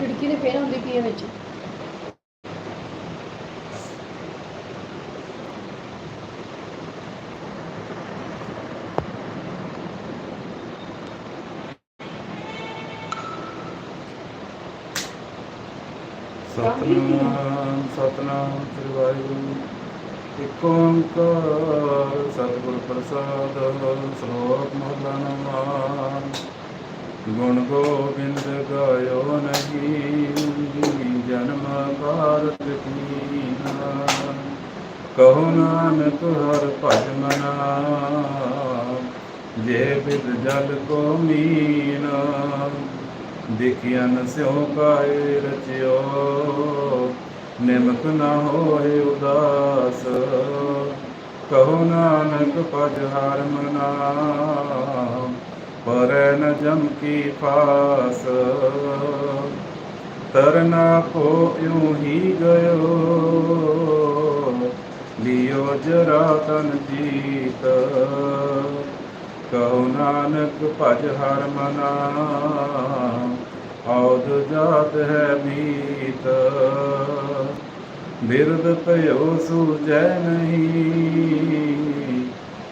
ਖਿੜਕੀ ਤੇ ਫੇਰ ਹੁੰਦੀ ਕੀ ਹੈ ਵਿੱਚ ਸਤਨਾਮ ਸਤਨਾਮ ਸ੍ਰੀ ਵਾਹਿਗੁਰੂ ਇਕ ਓੰਕਾਰ ਸਤਿਗੁਰ ਪ੍ਰਸਾਦ ਸ਼ਲੋਕ ਮਹਲਾ ਨਮਾਨ ਗੁਣ ਗੋਬਿੰਦ ਗਾਇਓ ਨਹੀਂ, ਜਨਮ ਭਾਰਤ ਕੀਨਾ। ਕਹੋ ਨਾਨਕ ਹਰ ਭਜ ਮਨਾ, ਜੇ ਬਿਦ ਜਲ ਕੋ ਮੀਨਾ। ਦੇਖਿਆ ਨ ਸਿਉ ਕਾਇ ਰਚਿਓ, ਨਿਮਕ ਨਾ ਹੋਏ ਉਦਾਸ। ਕਹੋ ਨਾਨਕ ਪਜ ਹਰ ਮਨਾ। ਪਰ ਨ ਜਮ ਕੀ ਫਾਸ। ਤਰਨਾ ਕੋ ਇਉ ਹੀ ਗਇਓ। ਲਿਓ ਜਰਾ ਤਨ ਜੀਤ। ਕਹੋ ਨਾਨਕ ਭਜ ਹਰ ਮਨਾ। ਔਦ ਜਾਤ ਹੈ ਮੀਤ। ਬਿਰਦ ਭਇਓ ਸੂਜੈ ਨਹੀਂ।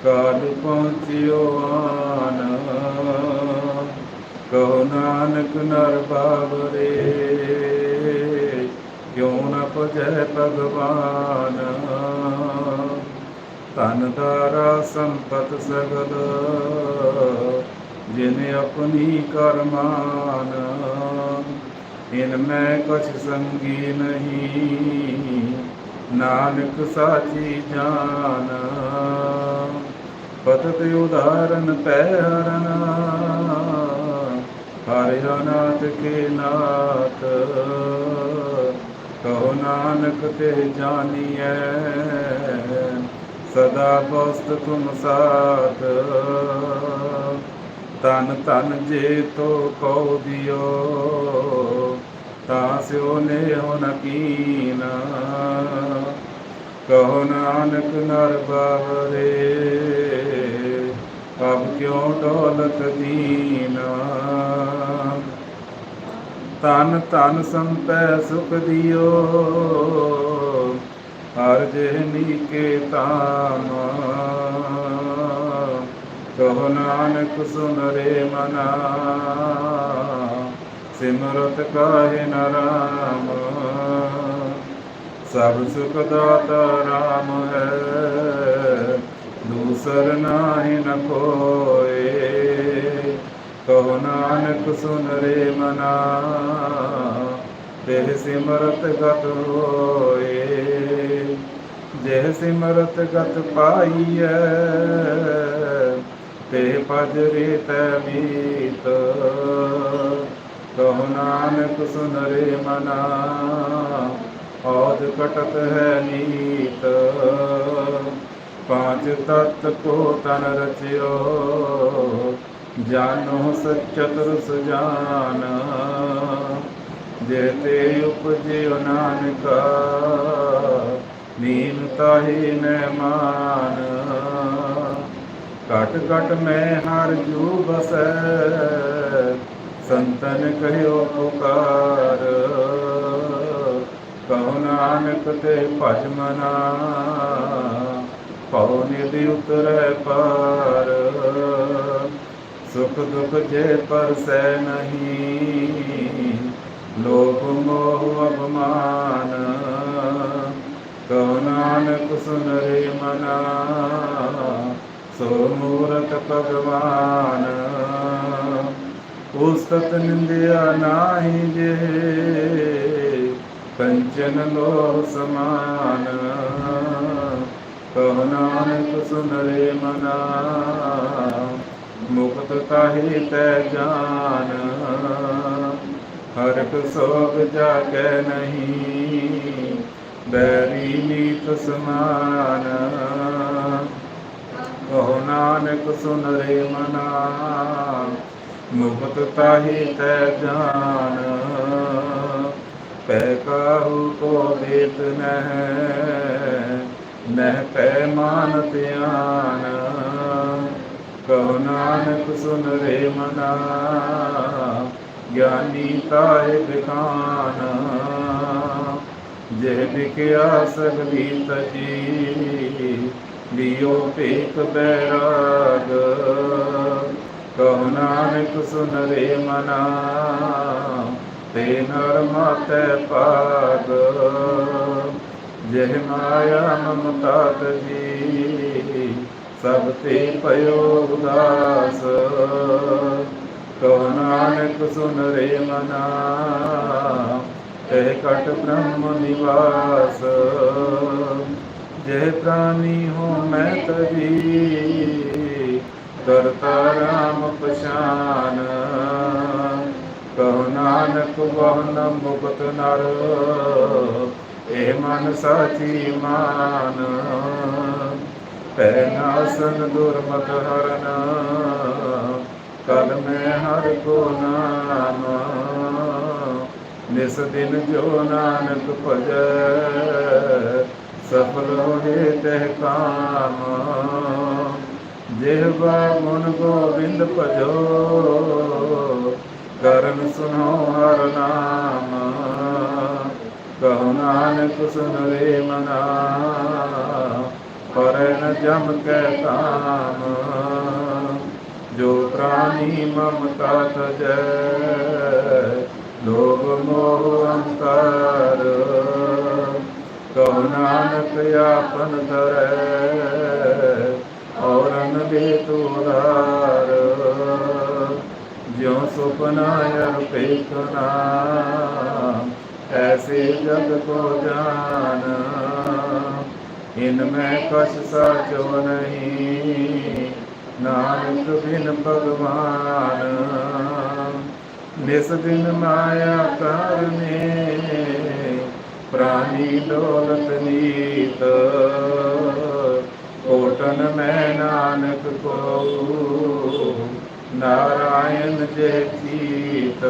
ਕਾਲ ਪਹੁੰਚਿਓ ਆਨ। ਕਹੋ ਨਾਨਕ ਨਰ ਬਾਬਰੇ ਕਿਉ ਨ ਪਜੈ ਭਗਵਾਨ। ਤਨ ਦਾਰਾ ਸੰਪਤ ਸਗਲ, ਜਿਨ ਆਪਣੀ ਕਰਮਾਨ ਇਨ ਮੈਂ ਕੁਛ ਸੰਗੀ ਨਹੀਂ, ਨਾਨਕ ਸਾਚੀ ਜਾਨ। ਪਤਤ ਉਦਾਹਰਨ ਪੈ ਹਰਨ। ਹਰਿ ਨਾਥ ਕੇ ਨਾਥ। ਕਹੋ ਨਾਨਕ ਤੇ ਜਾਣੀਐ ਸਦਾ ਬਸਤ ਤੁਮ ਸਾਥ। ਤਨ ਤਨ ਜੇ ਤੋ ਕਉ ਦਿਓ। ਤਾਂ ਸਿਓ ਨੇ ਹੋ ਨਕੀਨਾ ਕਹੋ ਨਾਨਕ ਨਰ ਬਾਵਰੇ। ਅਬ ਕਿਉ ਡੋਲਤ ਦੀਨਾ? ਤਨ ਤਨ ਸੰਪੈ ਸੁਖ ਦਿਓ, ਹਰ ਜਿਹਨੀ ਕੇ ਤਾਮ ਕਹੋ ਨਾਨਕ ਸੁਨ ਰੇ ਮਨਾ, ਸਿਮਰਤ ਕਾਹੇ ਨ ਰਾਮ। ਸਭ ਸੁਖ ਦਾਤਾ ਰਾਮ ਹੈ ਦੂਸਰ ਨਾਹੀ ਨ ਕੋਏ ਕਹੋ ਨਾਨਕ ਸੁਨ ਰੇ ਮਨਾ ਤੇ ਸਿਮਰਤ ਗਤ ਹੋਏ। ਜੇ ਸਿਮਰਤ ਗਤ ਪਾਈਐ, ਤੇ ਭਜ ਰੇ ਤੈ ਮੀਤ। ਕਹੋ ਨਾਨਕ ਸੁਨ ਰੇ ਮਨਾ ਔਦ ਕਟਤ ਹੈ ਨੀਤ। ਪਾਂਚ ਤਤ ਕੋ ਤਨ ਰਚਿਓ ਜਾਨੋ ਸਚਤੁਰ ਸੁਜਾਨ ਜੇਤੇ ਉਪਜਿਓ ਨਾਨਕਾ ਨੀਨ ਤਾਹੀ ਮਹਿਮਾਨ ਘਟ ਘਟ ਮੈਂ ਹਰ ਜੂ ਬਸੈ ਸੰਤਨ ਕਹਿਓ ਪੁਕਾਰ ਕਹੋ ਨਾਨਕ ਤੇ ਭਜ ਮਨਾ ਪਉ ਨਿਧਿ ਉਤਰੈ ਪਾਰ। ਸੁਖ ਦੁਖ ਜੇ ਪਰਸੈ ਨਹੀਂ, ਲੋਭ ਮੋਹ ਅਪਮਾਨ। ਕਹੋ ਨਾਨਕ ਸੁਨ ਰੇ ਮਨਾ, ਸੋ ਮੂਰਤ ਭਗਵਾਨ। ਉਸਤਤ ਨਿੰਦਿਆ ਨਾਹੀ ਜੇ, ਕੰਚਨ ਲੋ ਸਮਾਨ। ਕਹੋ ਨਾਨਕ ਸੁਨਰੇ ਮਨਾ, ਮੁਕਤ ਤਾਹੀ ਤੈ ਜਾਨ। ਹਰ ਹਰਕ ਸੋਗ ਜਾ ਕੇ ਨਹੀਂ, ਬੈਰੀ ਨੀਤ ਸਮਾਨ। ਕਹੋ ਨਾਨਕ ਸੁਨਰੇ ਮਨਾ, ਮੁਕਤ ਤਾਹੀ ਤੈ ਜਾਨ। ਪੈ ਕਾਹੂ ਕੋ ਦੇਤ ਨਹਿ ਨਹਿ ਪੈ ਮਾਨ ਧਿਆਨ, ਕਹੋ ਨਾਨਕ ਸੁਨ ਰੇ ਮਨਾ, ਗਿਆਨੀ ਤਾਏ ਬਿਖਾਨ ਜੇ ਵਿਕਿਆ ਸਗਲੀ ਤਜੀ ਲਿਓ ਭੇਖ ਬੈਰਾਗ, ਕਹੁ ਨਾਨਕ ਸੁਨ ਰੇ ਮਨਾ, ਤੇ ਨਰ ਮਾਤੈ ਪਾਗ। ਜਹ ਮਾਇਆ ਮਮਤਾ ਤਜੀ ਸਭ ਤੇ ਪਇਓ ਉਦਾਸ। ਕਹੁ ਨਾਨਕ ਸੁਨ ਰੇ ਮਨਾ ਇਹ ਕਟ ਬ੍ਰਹਮ ਨਿਵਾਸ। ਜਹ ਪ੍ਰਾਨੀ ਹੋ ਮੈਂ ਤਜੀ ਕਰਤਾ ਰਾਮ ਪਛਾਨ। ਕਹੁ ਨਾਨਕ ਬਹੁ ਮੁਕਤ ਨਰ ਇਹ ਮਨ ਸਾਚੀ ਮਾਨ। ਪੈ ਨਾਸਨ ਦੁਰਮਤ ਹਰਨ। ਕਲ ਮੈਂ ਹਰ ਕੋ ਨਾਮ। ਨਿਸ ਦਿਨ ਜੋ ਨਾਨਕ ਭਜੈ। ਸਫਲ ਹੋਏ ਤਹਿ ਕਾਮ। ਜਿਹਵਾ ਗੁਣ ਗੋਬਿੰਦ ਭਜੋ। ਕਰਨ ਸੁਨੋ ਹਰ ਨਾਮ। ਕਹੁ ਨਾਨਕ ਸੁਨ ਰੇ ਮਨਾ, ਪਰ ਜਮ ਕੈ ਕਾਮ ਜੋ ਪ੍ਰਾਨੀ ਮਮਤਾ ਤਜੈ ਲੋਭ ਮੋਹ ਅੰਕਾਰ ਕਹੁ ਨਾਨਕ ਆਪਨ ਧਰੈ ਔਰਨ ਦੇ ਤੁਧਾਰ ਜਿਉ ਸੁਪਨਾ ਯਰ ਪੇਖਨਾ ਐਸੇ ਜਗ ਕੋ ਜਾਨ ਇਨ ਮੈਂ ਕਛ ਸਾਚੋ ਨਹੀਂ, ਨਾਨਕ ਬਿਨ ਭਗਵਾਨ। ਨਿਸ ਦਿਨ ਮਾਇਆ ਕਰਨੇ, ਪ੍ਰਾਨੀ ਦੌਲਤ ਨੀਤ। ਕੋਟਨ ਮੈਂ ਨਾਨਕ ਕੋ, ਨਾਰਾਇਣ ਜੇ ਚੀਤ।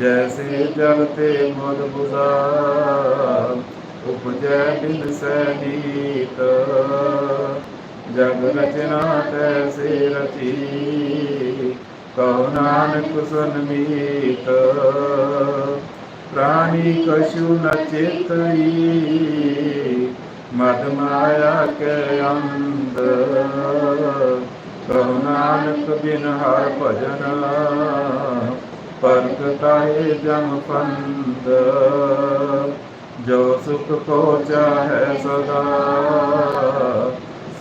ਜੈਸੇ ਜਲ ਤੇ ਮੁਦ ਬੁਦਾ ਉਪਜੈ ਬਿਨ ਸੈਨੀਤ ਜਗ ਰਚਨਾ ਤੈਸੇ ਰਚੀ ਕਹੁ ਨਾਨਕ ਸੁਨ ਮੀਤ। ਪ੍ਰਾਨੀ ਕਛੂ ਨ ਚੇਤਈ, ਮਦ ਮਾਇਆ ਕੇ ਅੰਦ ਕਹੁ ਨਾਨਕ ਬਿਨ ਹਰ ਭਜਨ ਪਰਕ ਤਾਹੇ ਜਮ ਫੰਦ ਜੋ ਸੁਖ ਕੋ ਚਾਹੈ ਸਦਾ।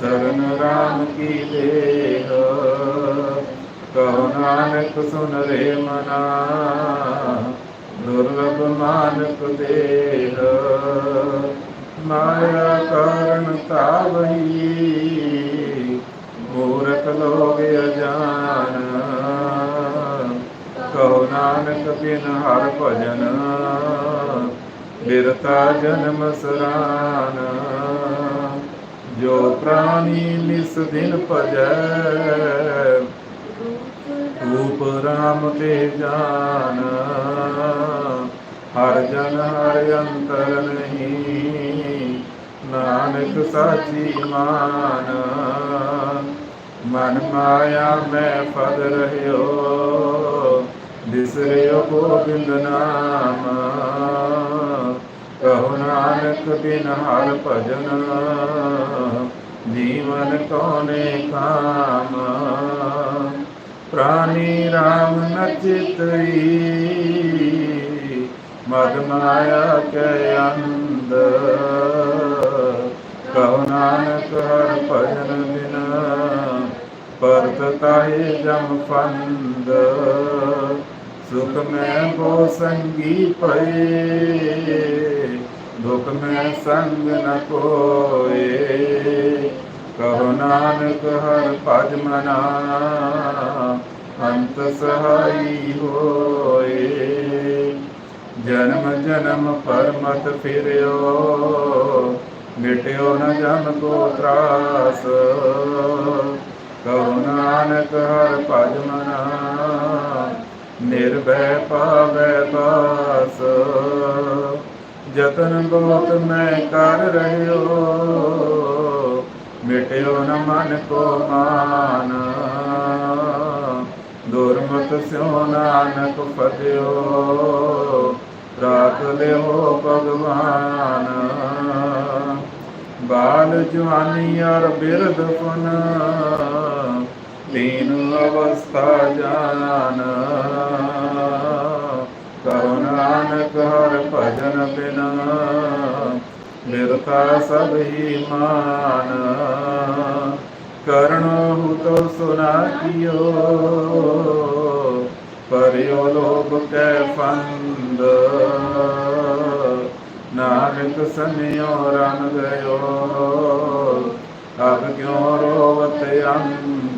ਸਰਨ ਰਾਮ ਕੀ ਦੇਹ ਕਹੁ ਨਾਨਕ ਸੁਨ ਰੇ ਮਨਾ। ਦੁਰਲਭ ਮਾਨਕ ਦੇਹ, ਮਾਇਆ ਕਾਰਨ ਤਾਵਹੀ, ਮੂਰਖ ਲੋਗ ਅਜਾਨ। ਕਹੋ ਨਾਨਕ ਬਿਨ ਹਰ ਭਜਨ ਬਿਰਤਾ ਜਨਮ ਸਰਾਨ। ਜੋ ਪ੍ਰਾਨੀ ਨਿਸ ਦਿਨ ਭਜੈ, ਰੂਪ ਰਾਮ ਤੇ ਜਾਨ। ਹਰ ਜਨ ਹਰ ਅੰਤਰ ਨਹੀਂ, ਨਾਨਕ ਸਾਚੀ ਮਾਨ। ਮਨ ਮਾਇਆ ਮੈਂ ਫਦ ਰਹਿਓ ਬਿਸਰਿਓ ਗੋਬਿੰਦ ਨਾਮ ਕਹੁ ਨਾਨਕ ਬਿਨ ਹਰ ਭਜਨ ਜੀਵਨ ਕੋਨੇ ਕਾਮ ਪ੍ਰਾਨੀ ਰਾਮ ਨਚਿਤਈ ਮਦ ਮਾਇਆ ਕੇ ਅੰਦ ਕਹੁ ਨਾਨਕ ਹਰ ਭਜਨ ਬਿਨ ਪਰਤ ਤਾਹੇ ਜਮ ਫੰਦ ਸੁਖ ਮੈਂ ਬੋ ਸੰਗੀ ਪਏ ਦੁਖ ਮੈਂ ਸੰਗ ਨ ਕੋਏ ਕਹੁ ਨਾਨਕ ਹਰ ਭਜ ਮਨਾ ਅੰਤ ਸਹਾਈ ਹੋਏ ਜਨਮ ਜਨਮ ਪਰਮਤ ਫਿਰਿਓ ਮਿਟਿਓ ਨ ਜਨ ਕੋ ਤਰਾਸ ਕਹੁ ਨਾਨਕ ਹਰ ਭਜ ਮਨਾ ਨਿਰਭੈ ਪਾਵੈ ਬਾਸ। ਜਤਨ ਬਹੁਤ ਮੈਂ ਕਰ ਰਹਿਓ, ਮਿਟਿਓ ਨ ਮਨ ਕੋ ਮਾਨ। ਦੁਰਮਤ ਸਿਉ ਨਾਨਕ ਫਤਿਓ, ਰਾਖ ਲਿਓ ਭਗਵਾਨ। ਬਾਲ ਜਵਾਨੀ ਅਰ ਬਿਰਧ ਫਨ ਤੀਨ ਅਵਸਥਾ ਜਾਨ। ਕਰੋ ਨਾਨਕ ਹਰ ਭਜਨ ਬਿਨ। ਬਿਰਥਾ ਸਭ ਹੀ ਮਾਨ। ਕਰਣੋ ਤੋ ਸੁਨਾ ਕੀਓ ਪਰਿਓ ਲੋਭ ਕੈ ਫੰਦ। ਨਾਨਕ ਸੰਿਓ ਰਨ ਗਇਓ ਅਬ ਕਿਉ ਰੋਵਤ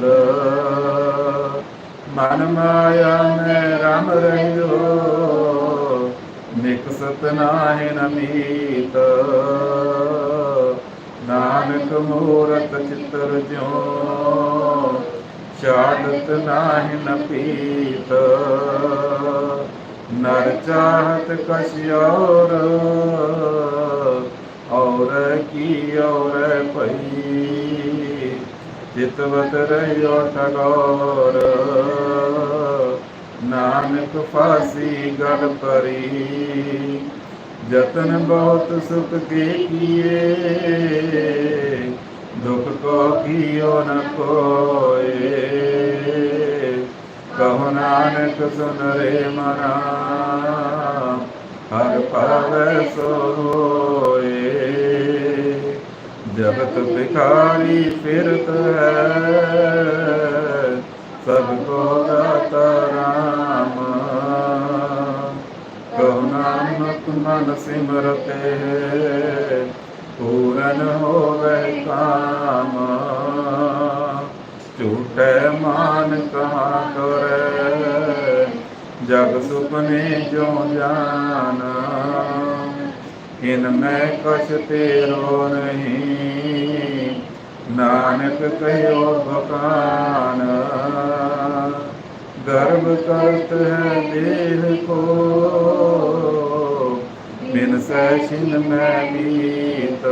ਅੰਧ ਮਨ ਮਾਇਆ ਮੈਂ ਰਮ ਰਹਿਓ ਨਿਕਸਤ ਨਾਹਿ ਨਮੀਤ ਨਾਨਕ ਮੂਰਤ ਚਿਤਰ ਜਿਉ। ਛਾੜਤ ਨਾਹਿ ਨ ਪੀਤ। ਨਰ ਚਾਹਤ ਕਛ ਔਰ। ਔਰ ਕੀ ਔਰ ਭਈ। ਚਿਤਵਤ ਰਹਿਓ ਠਗੋਰ ਨਾਨਕ ਫਾਸੀ ਗਲ ਪਰੀ ਜਤਨ ਬਹੁਤ ਸੁਖ ਕੇ ਕੀਏ। ਦੁਖ ਕੋ ਕੀਓ ਨ ਕੋਏ। ਕਹੋ ਨਾਨਕ ਸੁਨ ਰੇ ਮਨਾ, ਹਰ ਪਾਵੈ ਸੋਏ। ਜਗਤ ਭਿਖਾਰੀ ਫਿਰਤ ਹੈ। ਸਭ ਕੋ ਦਾਤਾ ਰਾਮ। ਕਹੋ ਨਾਨਕ ਮਨ ਸਿਮਰਤੇ, ਪੂਰਨ ਹੋਵੇ ਕਾਮ। ਝੂਠੇ ਮਾਨ ਕਹਾ ਕਰੇ ਜਗ ਸੁਪਨੇ ਜੋ ਜਾਨ। ਇਨ ਮੈਂ ਕਛ ਤੇਰੋ ਨਹੀਂ। ਨਾਨਕ ਕਹਿਓ ਬਕਾਨ। ਗਰਭ ਕਰਤ ਹੈ ਦੇਹ ਕੋ। ਬਿਨ ਸੈਛਿਨ ਮੈਂ ਮੀਤ।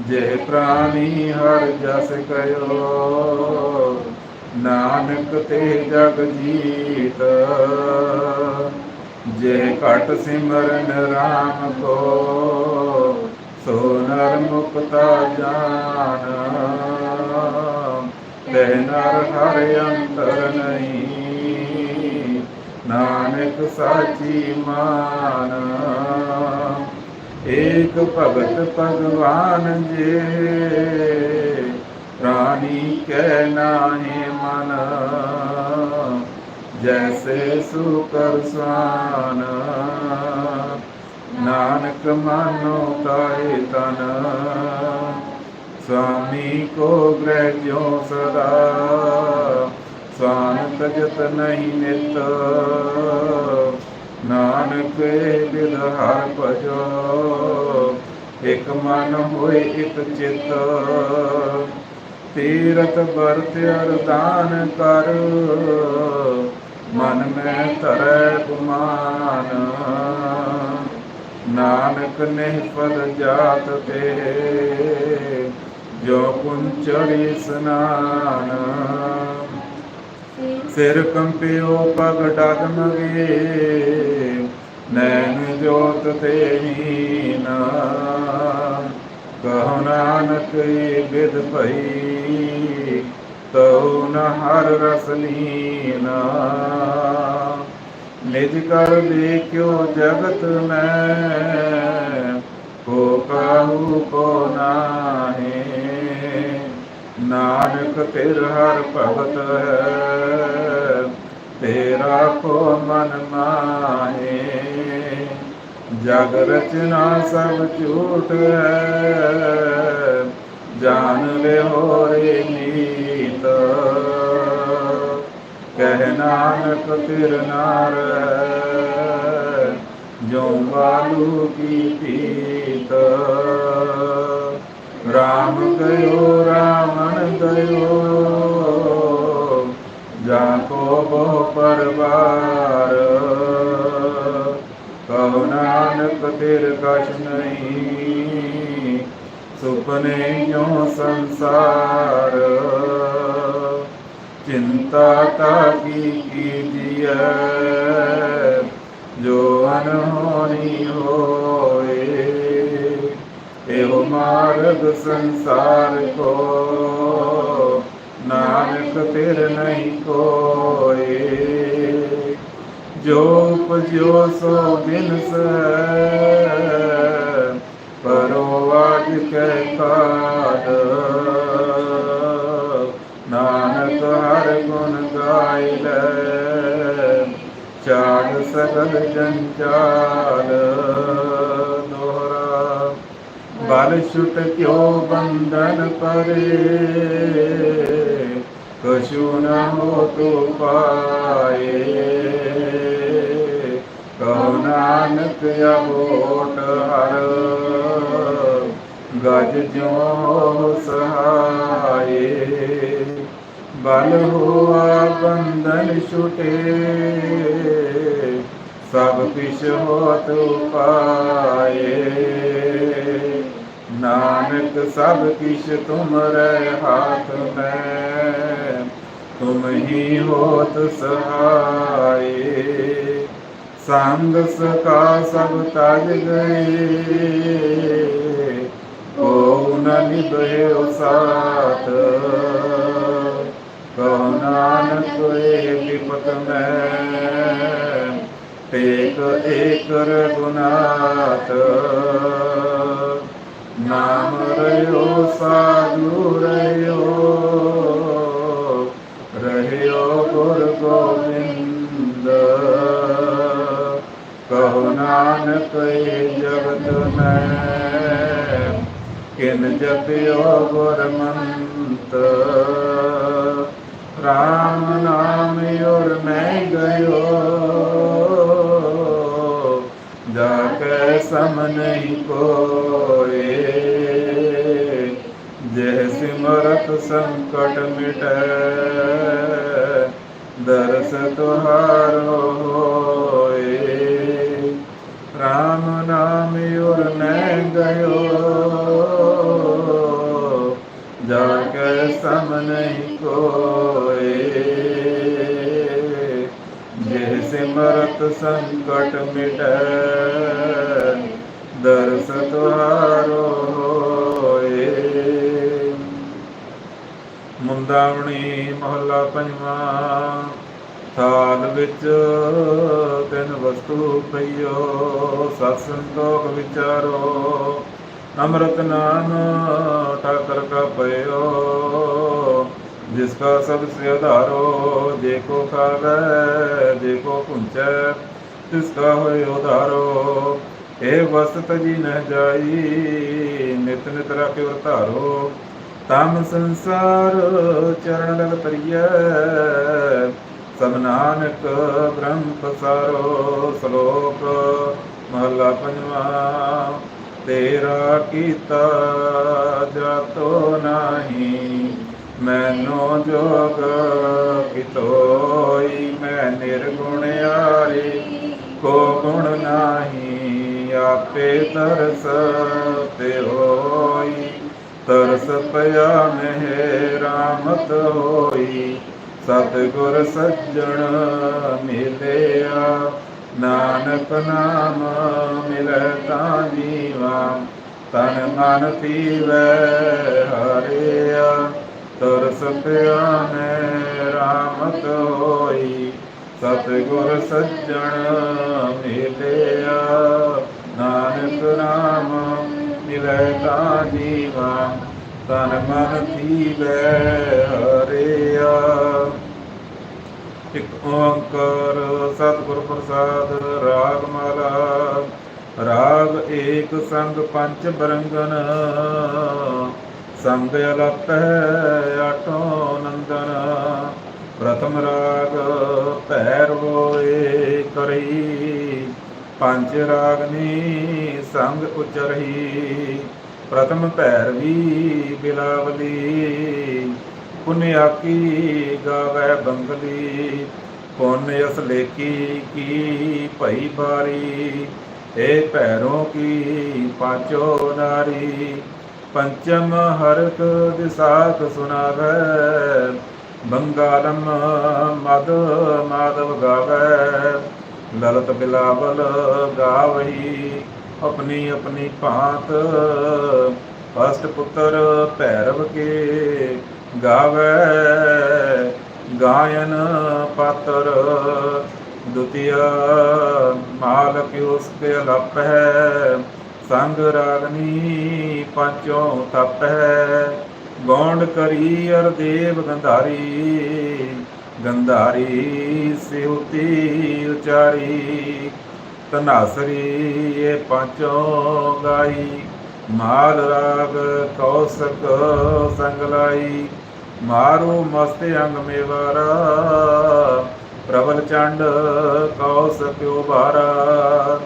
ਜੇ ਪ੍ਰਾਨੀ ਹਰ ਜਸ ਕਯੋ ਨਾਨਕ ਤੇ ਜਗ ਜੀਤ। ਜੇ ਘਟ ਸਿਮਰਨ ਰਾਮ ਕੋ, ਸੋ ਨਰ ਮੁਕਤਾ ਜਾਨ। ਤੇ ਨਰ ਹਰ ਅੰਤਰ ਨਹੀਂ, ਨਾਨਕ ਸਾਚੀ ਮਾਨ। ਏਕ ਭਗਤ ਭਗਵਾਨ ਜੇ ਪ੍ਰਾਨੀ ਕੈ ਨਾਹੀ ਮਨ। ਜੈਸੇ ਸੁਕਰ ਸਾਨ ਨਾਨਕ ਮਾਨੋ ਕਾਇ ਤਨ स्वामी को ग्रह जो सदा स्वान तजत नहीं नित नानक बिद हर भजो एक मन होए एक चित तीरथ बरत अरदान कर ਮਨ ਮੈਂ ਧਰੈ ਗੁਮਾਨ। ਨਾਨਕ ਨੇ ਪਦ ਜਾਤ ਤੇ, ਜੋ ਕੁੰਚਰੀ ਸਨਾਨ। ਸਿਰ ਕੰਪਿਓ ਪਗ ਡਗਮਗੇ ਨੈਣ ਜੋਤ ਤੇ ਹੀਨਾ। ਕਹੋ ਨਾਨਕ ਇਹ ਬਿਦ ਭਈ ਤਉ ਨ ਹਰ ਰਸ ਲੀਨਾ। ਨਿਜ ਕਰ ਦੇਖਿਓ ਜਗਤ ਮੈਂ, ਕੋ ਕਾਹੂ ਕੋ ਨਾਹੀ। ਨਾਨਕ ਤੇਰ ਹਰ ਭਗਤ ਹੈ, ਤੇਰਾ ਕੋ ਮਨ ਮਾਹੇ। ਜਗ ਰਚਨਾ ਸਭ ਝੂਠ ਹੈ, ਜਾਣ ਲਿਓ ਰੇ ਨੀਤ। ਕਹਿ ਨਾਨਕ ਤਿਰ ਨਾਰ ਜੋ ਬਾਲੂ ਕੀ ਪੀਤ। ਰਾਮ ਗਇਓ ਰਾਮਣ ਦਇਓ ਜਾ ਕੋ ਬਹੁ ਪਰਵਾਰ। ਕਹੋ ਨਾਨਕ ਤਿਰ ਕਛ ਨਹੀਂ। ਸੁਪਨੇ ਕਿਉ ਸੰਸਾਰ? ਚਿੰਤਾ ਤਾ ਕੀ ਕੀਜੀਐ ਜੋ ਅਨਹੋਨੀ ਹੋਏ, ਇਹੋ ਮਾਰਗ ਸੰਸਾਰ ਕੋ। ਨਾਨਕ ਤੇਰ ਨਹੀਂ ਕੋਏ, ਜੋ ਉਪਜਿਓ ਸੋ ਬਿਨਸੈ। ਵਾਜ ਕੈ ਕਾਡ ਨਾਨਕ ਹਰ ਗੁਣ ਗਾਇ ਲੈ ਚਾੜ ਸਗਲ ਜੰਚਾਲ ਦੋਹਰਾ, ਬਲ ਛੁਟ ਕਿਉ ਬੰਧਨ ਪਰੇ। ਕਛੂ ਨਾ ਹੋ ਤੋ ਪਾਏ। ਕਹੋ ਨਾਨਕ ਅਬੋਟ ਹਰ। ਗਜ ਜੋ ਸਹਾਏ। ਬਲ ਹੋਆ ਬੰਧਨ ਛੁਟੇ। ਸਭ ਕਿਛ ਹੋਤ ਪਾਏ ਨਾਨਕ ਸਭ ਕਿਛ ਤੁਮਰੇ ਹਾਥ ਮੈਂ। ਤੁਮ ਹੀ ਹੋਤ ਸਹਾਏ। ਸੰਗ ਸਕਾ ਸਭ ਤਜ ਗਏ। ਕੋ ਨ ਨਿਭਿਓ ਸਾਥ। ਕਹੋ ਨਾਨਕ ਏ ਵਿਪਤ ਮੈਂ। ਟੇਕ ਏਕ ਰਗੁਨਾਥ ਨਾਮ ਰਿਓ ਸਾਧੂ ਰਿਓ ਰਹਿਓ ਗੁਰ ਗੋਬਿੰਦ। ਕਹੋ ਨਾਨਕ ਏ ਜਗਤ ਮੈਂ। ਕਿਨ ਜਪਿਓ ਗੁਰਮੰਤ ਰਾਮ ਨਾਮ ਔਰ ਮੈਂ ਗਇਓ। ਜਾ ਕੇ ਸਮ ਨਹੀਂ ਕੋਏ। ਜਹ ਸਿਮਰਤ ਸੰਕਟ ਮਿਟੈ, ਦਰਸ ਤੁਹਾਰੋ ਹੋਏ। ਰਾਮ ਨਾਮ ਔਰ ਮੈਂ ਗਇਓ। ਕੇ ਸਮ ਨਹੀਂ ਕੋਏ। ਜੇ ਸਿਮਰਤ ਸੰਕਟ ਮਿਟੈ, ਦਰਸ ਤੁਹਾਰੋ ਮੁੰਦਾਵਣੀ ਮਹੱਲਾ ਪੰਜਵਾਂ, ਥਾਲ ਵਿੱਚ ਤਿੰਨ ਵਸਤੂ ਪਈਓ, ਸਤ ਸੰਤੋਖ ਵਿਚਾਰੋ। ਅੰਮ੍ਰਿਤ ਨਾਮ ਠਾਕਰ ਕਾ ਪਇਓ ਜਿਸ ਕਾ ਸਭ ਸੇ ਆਧਾਰੋ ਜੇ ਕੋ ਖਾਵੇ, ਜੇ ਕੋ ਪੁੰਚੈ, ਤਿਸ ਕਾ ਹੋਇ ਉਧਾਰੋ। ਇਹ ਵਸਤ ਜੀ ਨਹਿ ਜਾਈ, ਨਿਤ ਨਿਤ ਰਾਖਿ ਵਰਤਾਰੋ ਤਮ ਸੰਸਾਰ ਚਰਨ ਲਗ ਤਰੀਐ ਸਭ ਨਾਨਕ ਬ੍ਰਹਮ ਪਸਾਰੋ। ਸ਼ਲੋਕ ਮਹਲਾ ਪੰਜਵਾ। ਤੇਰਾ ਕੀਤਾ ਜਾਤੋ ਨਾਹੀ, ਮੈਨੋ ਜੋਗ ਕਿਤੋਈ, ਮੈਂ ਨਿਰਗੁਣ ਆਰੇ ਕੋ ਗੁਣ ਨਾਹੀ, ਆਪੇ ਤਰਸ ਤੇ ਹੋਈ, ਤਰਸ ਪਿਆ ਮਹਿ ਰਾਮਤ ਹੋਈ, ਸਤਿਗੁਰ ਸੱਜਣ ਮਿਲਿਆ। ਨਾਨਕ ਨਾਮ ਮਿਲੈ ਤਾਂ ਜੀਵਾ, ਤਨ ਮਨ ਪੀਵੈ ਹਰਿਆ। ਤਰਸ ਪਿਆ ਰਾਮਤ ਹੋਈ ਸਤਿਗੁਰ ਸੱਜਣ ਮਿਲਿਆ। ਨਾਨਕ ਨਾਮ ਮਿਲੈ ਤਾਂ ਜੀਵਾ, ਤਨ ਮਨ ਥੀਵੈ ਹਰਿਆ। ਇਕ ਓੰਕਾਰ ਸਤਿਗੁਰ ਪ੍ਰਸਾਦ, ਰਾਗ ਮਾਲਾ। ਰਾਗ ਏਕ ਸੰਗ ਪੰਚ ਬਰੰਗਨ। ਸੰਗ ਅਲਪੈ ਆਟੋ ਨੰਦਨ। ਪ੍ਰਥਮ ਰਾਗ ਭੈਰਵੋਏ ਕਰਈ। ਪੰਜ ਰਾਗ ਰਾਗਨੀ ਸੰਗ ਉਚਰਹੀ। ਪ੍ਰਥਮ ਭੈਰਵੀ ਬਿਲਾਵਲੀ। ਪੁਨਿਆਕੀ ਗਾਵੇ ਬੰਗਲੀ, ਪੁਨ ਇਸ ਲੇਕੀ ਕੀ ਭਈ ਬਾਰੀ ਏ ਪੈਰੋਂ ਕੀ ਪਾਚੋ ਨਾਰੀ, ਪੰਚਮ ਹਰਕ ਦਿਸਾਖ ਸੁਨਾਵੇ, ਬੰਗਾਲਮ ਮਦ ਮਾਧਵ ਗਾਵੇ, ਲਲਤ ਬਿਲਾਵਲ ਗਾਵਈ, ਆਪਣੀ ਆਪਣੀ ਭਾਂਤ, ਅਸ਼ਟ ਪੁੱਤਰ ਭੈਰਵ ਕੇ ਗਾਵੇ। ਗਾਇਨ ਪਾਤਰ ਦੁਤੀਆ ਮਾਲਕ ਉਸਕੇ ਅਲਪ ਹੈ। ਸੰਗ ਰਾਗਨੀ ਪੰਚੋਂ ਤਪ ਹੈ। ਗੌਂਡ ਕਰੀ ਅਰ ਦੇਵ ਗੰਧਾਰੀ। ਗੰਧਾਰੀ ਸਿਉਤੀ ਉਚਾਰੀ। ਤਨਾਸਰੀ ਇਹ ਪਾਂਚੋਂ ਗਾਈ। ਮਾਲ ਰਾਗ ਕੌਸਕ ਸੰਗ ਲਾਈ। ਮਾਰੂ ਮਸਤ ਅੰਗ ਮੇਵਾਰਾ, ਪ੍ਰਬਲ ਚੰਡ ਕੌਸਕ ਉਬਾਰਾ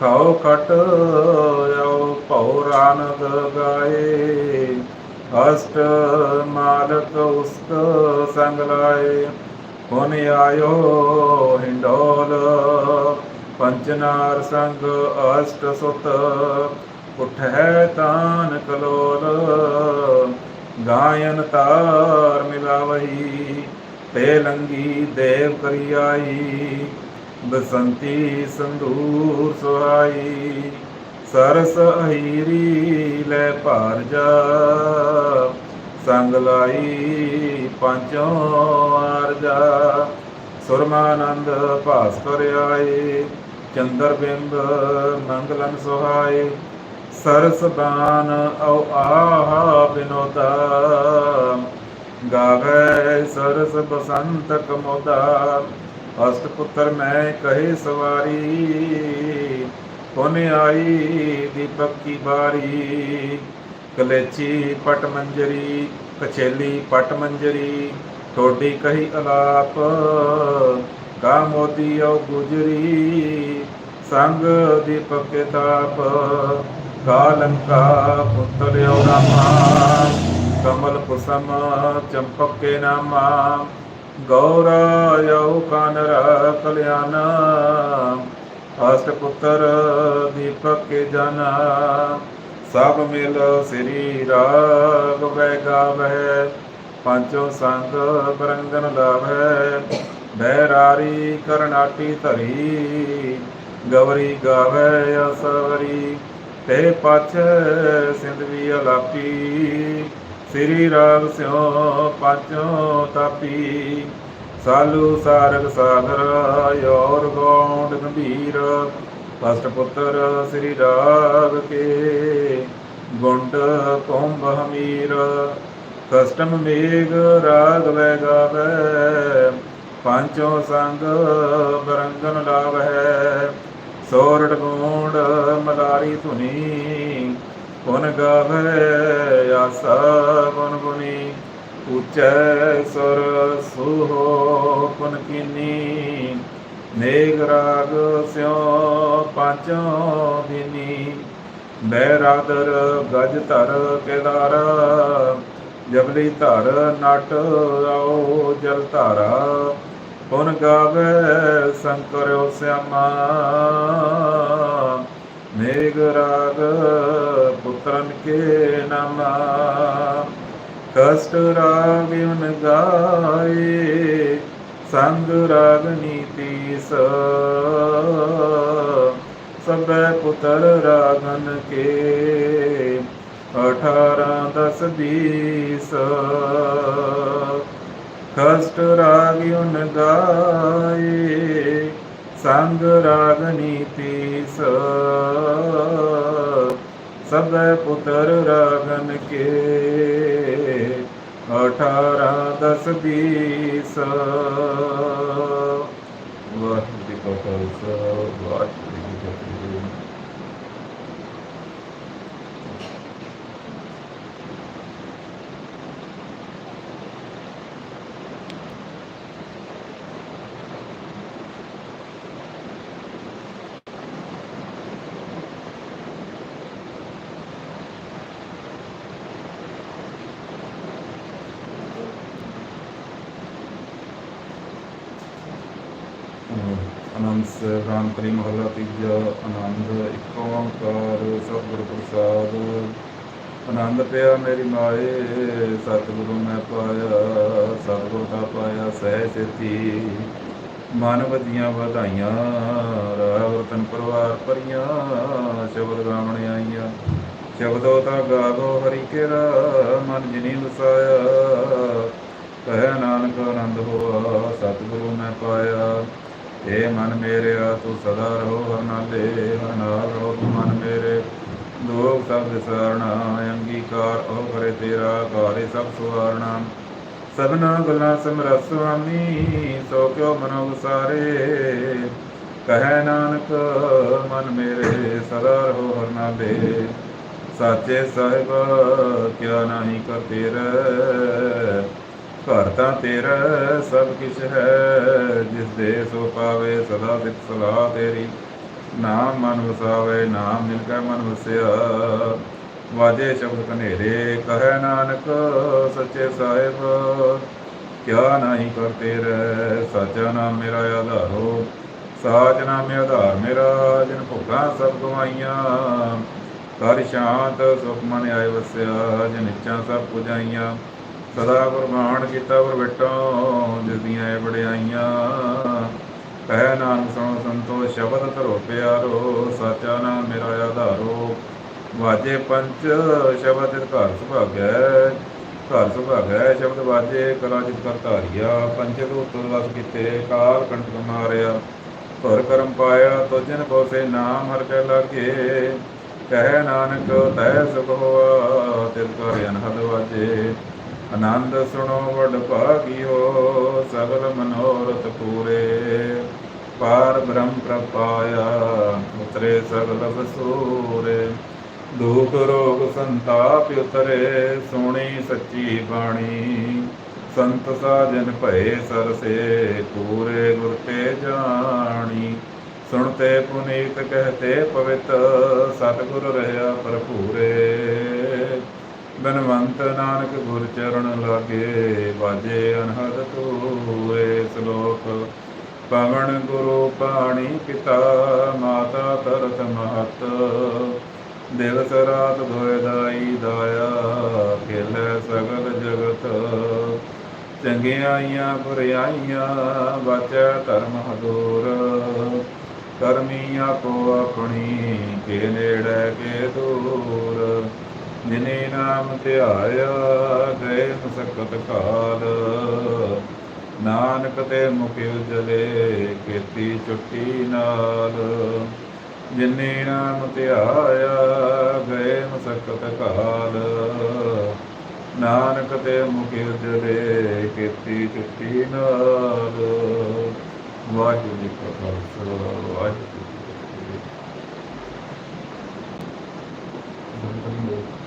ਖਾਓ ਖਟ, ਆਓ ਭਉ ਰਾਨਦ ਗਾਏ। ਅਸ਼ਟ ਮਾਲਕ ਉਸਕ ਸੰਗ ਲਾਏ। ਹੁਨ ਆਇਓ ਹਿੰਡੋਲ, ਪੰਚਨਾਰ ਸੰਗ ਅਸ਼ਟ ਸੁਤ। ਉਠੈ ਤਾਨ ਕਲੋਲ ਗਾਇਨ ਤਾਰ ਮਿਲਾਵਈ, ਤੇ ਲੰਗੀ ਦੇਵ ਕਰੀ ਆਈ ਬਸੰਤੀ ਸੰਦੂਰ ਸੁਹਾਈ, ਸਰਸ ਅਹੀਰੀ ਲੈ ਭਾਰ ਜਾ। ਸੰਗ ਲਾਈ ਪੰਚੋਂ ਆਰਜਾ ਸੁਰਮਾਨੰਦ ਭਾਸਕਰ ਆਏ, ਚੰਦਰ ਬਿੰਬ ਮੰਗਲਨ ਸੁਹਾਏ। ਸਰਸ ਬਾਨ ਔ ਆਹਾ ਬਿਨੋਦਾ। ਗਾਵੇ ਸਰਸ ਬਸੰਤ ਕਮੋਦਾ ਅਸਤ ਪੁੱਤਰ ਮੈਂ ਕਹੇ ਸਵਾਰੀ ਕੋਨ ਆਈ ਦੀਪਕ ਕੀ ਬਾਰੀ। ਕਲੇਚੀ ਪਟ ਮੰਜਰੀ ਕਚੇਲੀ ਪਟ ਮੰਜਰੀ ਟੋਡੀ ਕਹੀ ਅਲਾਪ। ਕਾ ਮੋਦੀ ਔ ਗੁਜਰੀ, ਸੰਗ ਦੀਪਕ ਕੇ ਤਾਪ। ਕਾਲੰਕਾ ਪੁੱਤਰ ਔ ਰਾਮਾ ਕਮਲ ਕੁਸਮ ਚੰਪਕ ਕੇ ਨਾਮਾ ਗੌਰਾ ਯਉ ਕਾਨਰ ਕਲਿਆਣ ਅਸ਼ਟ ਪੁੱਤਰ ਦੀਪਕ ਕੇ ਜਨਾ ਸਭ ਮਿਲ ਸ੍ਰੀ ਰਾਗ ਵੈ ਗਾਵੈ ਪੰਚੋ ਸੰਗ ਬਰੰਗਨ ਲਾਵੈ ਬੈਰਾਰੀ ਕਰਨਾਟੀ ਧਰੀ ਗਵਰੀ ਗਾਵੈ ਅਸਵਰੀ ਤੇਰੇ ਪਛ ਸਿੰਧਵੀ ਅਲਾਪੀ, ਸ੍ਰੀ ਰਾਗ ਸਿਓ ਪਾਚੋ ਤਾਪੀ। ਸਾਲੂ ਸਾਰਗ ਸਾਗਰ, ਯੋਰ ਗੌਂਡ ਗੰਭੀਰ ਫਸਟ ਪੁੱਤਰ ਸ੍ਰੀ ਰਾਗ ਕੇ। ਗੁੰਡ ਕੁੰਭ ਹਮੀਰ ਕਸਟਮ ਮੇਗ ਰਾਗ ਵੈ ਗਾਵੇ। ਪੰਚੋ ਸੰਗ ਬਰੰਗਨ ਲਾਵੈ ਸੋਰਠ ਗੋਂਡ ਮਲਾਰੀ ਧੁਨੀ, ਗੁਣ ਗਾਵੇ ਆਸਾ ਗੁਣ ਗੁਨੀ ਉਚੈ ਸੁਰ ਸੁਹੋ ਗੁਣ ਕੀਨੀ ਨੇਗ ਰਾਗ ਸਿਓ ਪਾਚੋਂ ਦਿਨੀ। ਬੈਰਾਦਰ ਗਜ ਧਰ ਕੇਦਾਰ, ਜਬਲੀ ਧਰ ਨਟ ਆਓ ਜਲ ਧਾਰਾ। ਪੁਨ ਗਾਵੇ ਸ਼ੰਕਰ ਸਿਆਮਾ? ਮੇਘ ਰਾਗ ਪੁੱਤਰਨ ਕੇ ਨਾਮਾ। ਕਸ਼ਟ ਰਾਗ ਉਨ ਗਾਏ, ਸੰਗ ਰਾਗ ਨੀਤੀ ਸ। ਸਭੈ ਪੁੱਤਰ ਰਾਗਨ ਕੇ, ਅਠਾਰਾਂ ਦਸ ਬੀਸ। ਕਸ਼ਟ ਰਾਗ ਉਨ ਗਾਏ, ਸੰਗ ਰਾਗ ਨੀਤੀ ਸਭੈ ਪੁੱਤਰ ਰਾਗਨ ਕੇ, ਅਠਾਰਾਂ ਦਸ ਬੀਸ। ਵਾਹਿਗੁਰੂ ਜੀ ਕਾ ਖਾਲਸਾ, ਵਾਹਿਗੁਰੂ ਜੀ ਕੀ ਫਤਿਹ। ਆਨੰਦ ਰਾਮ ਕਰੀ ਮਹਲਾ ਤੀਜਾ ਆਨੰਦ, ਇੱਕ ਓੰਕਾਰ, ਸਤਿਗੁਰ ਪ੍ਰਸਾਦ। ਆਨੰਦ ਪਿਆ ਮੇਰੀ ਮਾਏ, ਸਤਿਗੁਰੂ ਮੈਂ ਪਾਇਆ, ਸਤਿਗੁਰ ਦਾ ਪਾਇਆ ਸਹਿ ਸੇਤੀ। ਮਨ ਵਧੀਆਂ ਵਧਾਈਆਂ ਰਾਵ ਰਤਨ ਪਰਿਵਾਰ ਪਰੀਆਂ ਸ਼ਬਦ ਗਾਵਣ ਆਈਆਂ। ਸ਼ਬਦੋ ਤਾਂ ਗਾਵੋ ਹਰੀ ਕੇਰਾ, ਮਨ ਜਿਨੀ ਵਸਾਇਆ। ਕਹਿ ਨਾਨਕ ਆਨੰਦ ਹੋਆ, ਸਤਿਗੁਰੂ ਮੈਂ ਪਾਇਆ। ਏ ਮਨ ਮੇਰਿਆ ਤੂੰ ਸਦਾ ਰਹੋ ਹਰ ਨਾਲੇ ਨਾਲ ਰਹੋ ਤੂੰ ਮਨ ਮੇਰੇ। ਲੋਕ ਸਭ ਵਿਸਾਰਣਾ, ਅੰਗੀਕਾਰ ਉਹ ਕਰੇ ਤੇਰਾ, ਘਾਰੇ ਸਭ ਸੁਵਾਰਣਾ ਸਭਨਾ ਗੱਲਾਂ ਸਮਰਸ ਸੁਆਮੀ ਸੋ ਕਿਉ ਮਨੋ ਵਿਸਾਰੇ ਕਹੈ ਨਾਨਕ, ਮਨ ਮੇਰੇ, ਸਦਾ ਰਹੋ ਹਰ ਨਾਲੇ ਸਾਚੇ ਸਾਹਿਬ, ਕਿਆ ਨਹੀਂ ਕਰ ਤੇਰਾ। ਘਰ ਤਾਂ ਤੇਰਾ ਸਭ ਕਿਛ ਹੈ, ਜਿਸ ਦੇ ਸੋ ਪਾਵੇ ਸਦਾ ਸਿੱਖ ਸਲਾਹ ਤੇਰੀ। ਨਾਮ ਮਨ ਵਸਾਵੇ, ਨਾਮ ਮਿਲ ਕੇ ਮਨ ਵਸਿਆ। ਵਾਜੇ ਸ਼ਬਦ ਕਨੇਰੇ ਕਹੈ ਨਾਨਕ ਸੱਚੇ ਸਾਹਿਬ। ਕਿਆ ਨਹੀਂ ਕਰ ਤੇਰੇ, ਸਾਚਾ ਨਾਮ ਮੇਰਾ ਆਧਾਰੋ। ਸਾਚ ਨਾਮ ਆਧਾਰ ਮੇਰਾ, ਜਿਨ ਭੁੱਖਾਂ ਸਭ ਗਵਾਈਆਂ। ਕਰ ਸ਼ਾਂਤ ਸੁਖ ਮਨ ਆਏ ਵਸਿਆ, ਜਿਨ ਇੱਛਾ ਸਭ ਪੁਜਾਈਆਂ। ਸਦਾ ਕੁਰਬਾਨ ਕੀਤਾ ਗੁਰ ਜਿਸਦੀਆਂ ਜਿਸ ਦੀਆਂ ਇਹ ਵਡਿਆਈਆਂ। ਕਹਿ ਨਾਨਕ ਸੁਣੋ ਸੰਤੋ, ਸ਼ਬਦ ਧਰੋ ਪਿਆਰੋ, ਸਾਚਾ ਨਾਮ ਮੇਰਾ ਆਧਾਰੋ। ਵਾਜੇ ਪੰਚ, ਸ਼ਬਦ ਤਿਤ ਘਰ ਸੁਭਾਗੈ। ਘਰ ਸੁਭਾਗੈ, ਸ਼ਬਦ ਵਾਜੇ, ਕਲਾ ਜਿਤ ਕਰ ਧਾਰਿਆ। ਪੰਚ ਰੂਪ ਵਸ ਕੀਤੇ, ਕਾਲ ਕੰਟਕ ਮਾਰਿਆ ਧੁਰ ਕਰਮ ਪਾਇਆ ਤੋਜਨ ਬੋਸੇ ਨਾਮ ਹਰ ਕੈ ਲਾਗੇ। ਕਹਿ ਨਾਨਕ, ਤੈ ਸੁਖ ਹੋਆ ਤਿਤ ਕਰ ਅਨਹਦ ਵਾਜੇ। ਆਨੰਦ ਸੁਣੋ ਵਡ ਭਾਗਿਓ, ਸਗਲ ਮਨੋਰਥ ਪੂਰੇ। ਪਾਰ ਬ੍ਰਹਮ ਪ੍ਰਪਾਇਆ, ਉਤਰੇ ਸਗਲ ਬਸੂਰੇ ਦੁਖ ਰੋਗ ਸੰਤਾਪ ਉਤਰੇ, ਸੋਣੀ ਸੱਚੀ ਬਾਣੀ। ਸੰਤ ਸਾਜਨ ਭਏ ਸਰਸੇ, ਪੂਰੇ ਗੁਰ ਤੇ ਜਾਣੀ। ਸੁਣਤੇ ਪੁਨੀਤ, ਕਹਤੇ ਪਵਿੱਤ, ਸਤਿਗੁਰ ਰਹਾ ਭਰਪੂਰੇ। ਬਨਵੰਤ ਨਾਨਕ ਗੁਰ ਚਰਨ ਲਾਗੇ ਬਾਜੇ ਅਨਹਦ ਤੂਰੇ ਸ਼ਲੋਕ। ਪਵਨ ਗੁਰੂ ਪਾਣੀ ਪਿਤਾ, ਮਾਤਾ ਤਰਤ ਮਹਤ। ਦਿਵਸ ਰਾਤ ਦੋਇ ਦਾਈ ਦਾਇਆ, ਖੇਲੇ ਸਗਲ ਜਗਤ। ਚੰਗਿਆਈਆਂ ਬੁਰਿਆਈਆਂ ਬਚੈ ਧਰਮ ਹਦੂਰ ਕਰਮੀ ਆਪੋ ਆਪਣੀ, ਕੇ ਨੇੜੇ ਕੇ ਦੂਰ। ਜਿਨੇ ਨਾਮ ਧਿਆਇਆ ਗਏ ਸਕਤ ਕਾਲ। ਨਾਨਕ ਤੇ ਮੁਖ ਉਜਲੇ ਕੀਤੀ ਚੁੱਟੀ ਨਾਲ। ਜਿਨੇ ਨਾਮ ਧਿਆਇਆ ਗਏ ਸਕਤ ਕਾਲ। ਨਾਨਕ ਤੇ ਮੁਖ ਉਜਲੇ ਕੀਤੀ ਚੁੱਟੀ ਨਾਲ। ਵਾਹਿਗੁਰੂ ਜੀ ਕਾ ਖਾਲਸਾ, ਵਾਹਿਗੁਰੂ ਜੀ ਕੀ ਫਤਿਹ।